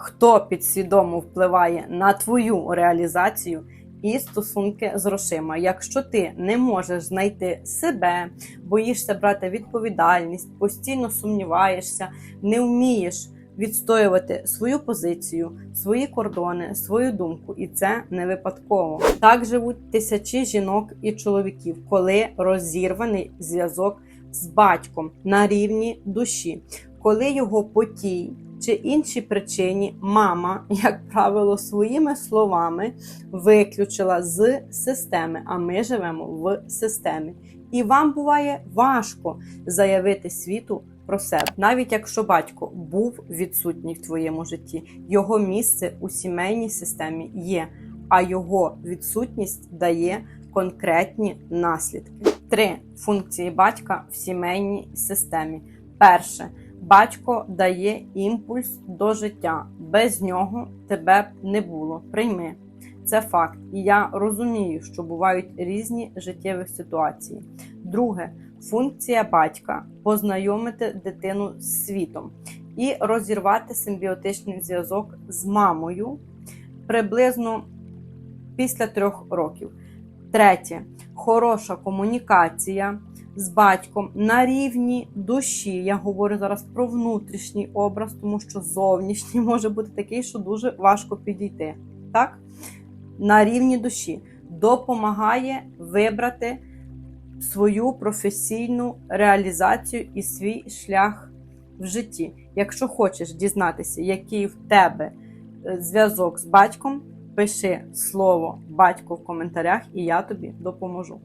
хто підсвідомо впливає на твою реалізацію і стосунки з грошима. Якщо ти не можеш знайти себе, боїшся брати відповідальність, постійно сумніваєшся, не вмієш відстоювати свою позицію, свої кордони, свою думку, і це не випадково. Так живуть тисячі жінок і чоловіків, коли розірваний зв'язок з батьком на рівні душі, коли його по тій чи іншій причині мама, як правило, своїми словами виключила з системи, а ми живемо в системі. І вам буває важко заявити світу про себе, навіть якщо батько був відсутній в твоєму житті, його місце у сімейній системі є, а його відсутність дає конкретні наслідки. Три функції батька в сімейній системі. Перше, батько дає імпульс до життя. Без нього тебе б не було. Прийми. Це факт, і я розумію, що бувають різні життєві ситуації. Друге, функція батька познайомити дитину з світом і розірвати симбіотичний зв'язок з мамою приблизно після трьох років. Третє, хороша комунікація з батьком на рівні душі. Я говорю зараз про внутрішній образ, тому що зовнішній може бути такий, що дуже важко підійти. Так? На рівні душі допомагає вибрати свою професійну реалізацію і свій шлях в житті. Якщо хочеш дізнатися, який в тебе е, зв'язок з батьком, пиши слово батько в коментарях, і я тобі допоможу.